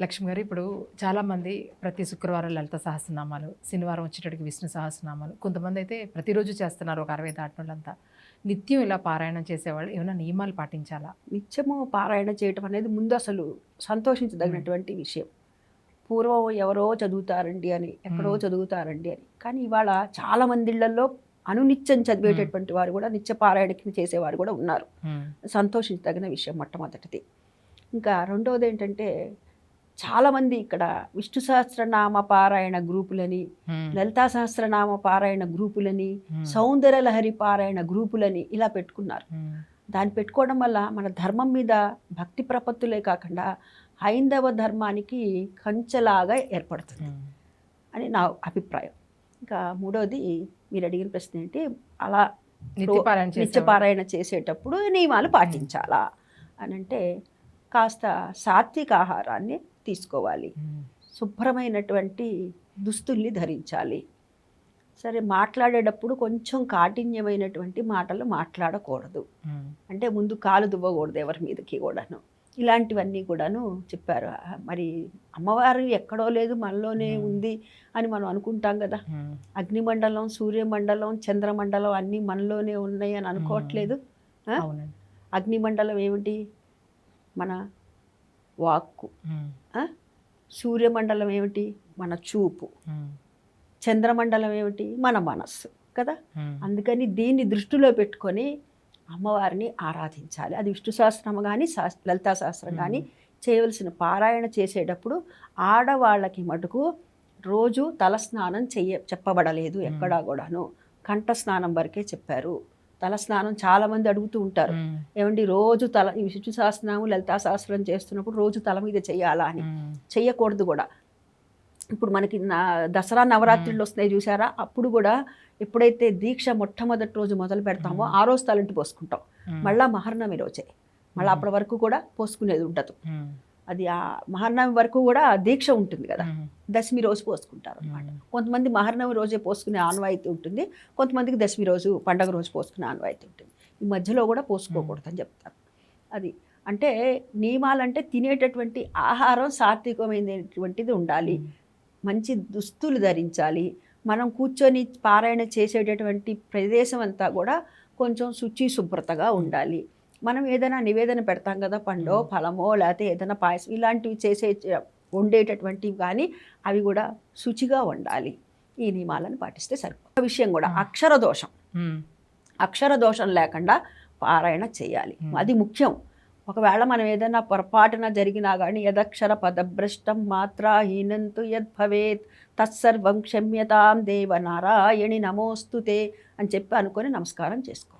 లక్ష్మి గారు ఇప్పుడు చాలామంది ప్రతి శుక్రవారం లలిత సహస్రనామాలు శనివారం వచ్చేటడికి విష్ణు సహస్రనామాలు కొంతమంది అయితే ప్రతిరోజు చేస్తున్నారు ఒక అరవై దాటిన వాళ్ళంతా నిత్యం ఇలా పారాయణం చేసేవాళ్ళు ఏమైనా నియమాలు పాటించాలా? నిత్యము పారాయణ చేయటం అనేది ముందు అసలు సంతోషించదగినటువంటి విషయం. పూర్వం ఎవరో చదువుతారండి అని ఎక్కడో. చదువుతారండి అని. కానీ ఇవాళ చాలా మందిళ్ళల్లో అనునిత్యం చదివేటటువంటి వారు కూడా నిత్య పారాయణ చేసేవారు కూడా ఉన్నారు. సంతోషించదగిన విషయం మొట్టమొదటిది. ఇంకా రెండవది ఏంటంటే చాలామంది ఇక్కడ విష్ణు సహస్రనామ పారాయణ గ్రూపులని లలితా సహస్రనామ పారాయణ గ్రూపులని సౌందర్య లహరి పారాయణ గ్రూపులని ఇలా పెట్టుకున్నారు. దాన్ని పెట్టుకోవడం వల్ల మన ధర్మం మీద భక్తి ప్రపత్తులే కాకుండా హైందవ ధర్మానికి కంచెలాగా ఏర్పడుతుంది అని నా అభిప్రాయం. ఇంకా మూడవది మీరు అడిగిన ప్రశ్న ఏంటి? అలా నిత్య పారాయణ నిత్య చేసేవాళ్ళు. పారాయణ చేసేటప్పుడు నియమాలు పాటించాలా? అని అంటే కాస్త సాత్విక ఆహారాన్ని తీసుకోవాలి. శుభ్రమైనటువంటి దుస్తుల్ని ధరించాలి. సరే మాట్లాడేటప్పుడు కొంచెం కాఠిన్యమైనటువంటి మాటలు మాట్లాడకూడదు. అంటే ముందు కాలు దువ్వకూడదు ఎవరి మీదకి కూడాను. ఇలాంటివన్నీ కూడాను చెప్పారు. మరి అమ్మవారు ఎక్కడో లేదు మనలోనే. ఉంది అని మనం అనుకుంటాం కదా. అగ్నిమండలం సూర్యమండలం చంద్రమండలం అన్నీ మనలోనే ఉన్నాయి అని అనుకోవట్లేదు. అగ్నిమండలం ఏమిటి? మన వాక్కు. సూర్యమండలం ఏమిటి? మన చూపు. చంద్రమండలం ఏమిటి? మన మనస్సు. కదా. అందుకని దీన్ని దృష్టిలో పెట్టుకొని అమ్మవారిని ఆరాధించాలి. అది విష్ణు సహస్రం కానీ లలితా సహస్రం కానీ చేయవలసిన పారాయణ చేసేటప్పుడు ఆడవాళ్ళకి మటుకు రోజు తలస్నానం చెయ్య చెప్పబడలేదు ఎక్కడా కూడాను. కంఠ స్నానం వరకే చెప్పారు. తల స్నానం చాలా మంది అడుగుతూ ఉంటారు. ఏమండి రోజు తల ఈ విష్ణు సహస్రనామం లలితా సహస్రం చేస్తున్నప్పుడు రోజు తల మీద చెయ్యాలా అని. ఉమ్. చెయ్యకూడదు కూడా. ఇప్పుడు మనకి నా దసరా నవరాత్రులు వస్తున్నాయి చూసారా అప్పుడు కూడా ఎప్పుడైతే దీక్ష మొట్టమొదటి రోజు మొదలు పెడతామో ఆ రోజు తలంటి పోసుకుంటాం. మళ్ళా మహర్నమి రోజే. మళ్ళీ అప్పటి వరకు కూడా పోసుకునేది ఉండదు. అది ఆ మహర్నమి వరకు కూడా దీక్ష ఉంటుంది కదా. దశమి రోజు పోసుకుంటారు అనమాట. కొంతమంది మహర్నమి రోజే పోసుకునే ఆనవాయితీ ఉంటుంది. కొంతమందికి దశమి రోజు పండగ రోజు పోసుకునే ఆనవాయితీ ఉంటుంది. ఈ మధ్యలో కూడా పోసుకోకూడదు అని చెప్తారు. అది అంటే నియమాలంటే తినేటటువంటి ఆహారం సాత్వికమైనటువంటిది ఉండాలి. మంచి దుస్తులు ధరించాలి. మనం కూర్చొని పారాయణ చేసేటటువంటి ప్రదేశం అంతా కూడా కొంచెం శుచి శుభ్రతగా ఉండాలి. మనం ఏదైనా నివేదన పెడతాం కదా పండో. ఫలమో లేకపోతే ఏదైనా పాయసం ఇలాంటివి చేసే వండేటటువంటివి కానీ అవి కూడా శుచిగా ఉండాలి ఈ నియమాలను పాటిస్తే సరిపో విషయం కూడా. అక్షర దోషం. అక్షర దోషం లేకుండా పారాయణ చేయాలి. అది ముఖ్యం ఒకవేళ మనం ఏదైనా పొరపాటున జరిగినా కానీ యదక్షర పదభ్రష్టం మాత్రాహీనంతు యద్భవేత్ తత్సర్వం క్షమ్యతాం దేవ నారాయణి నమోస్తుతే అని చెప్పి అనుకొని నమస్కారం చేసుకోవాలి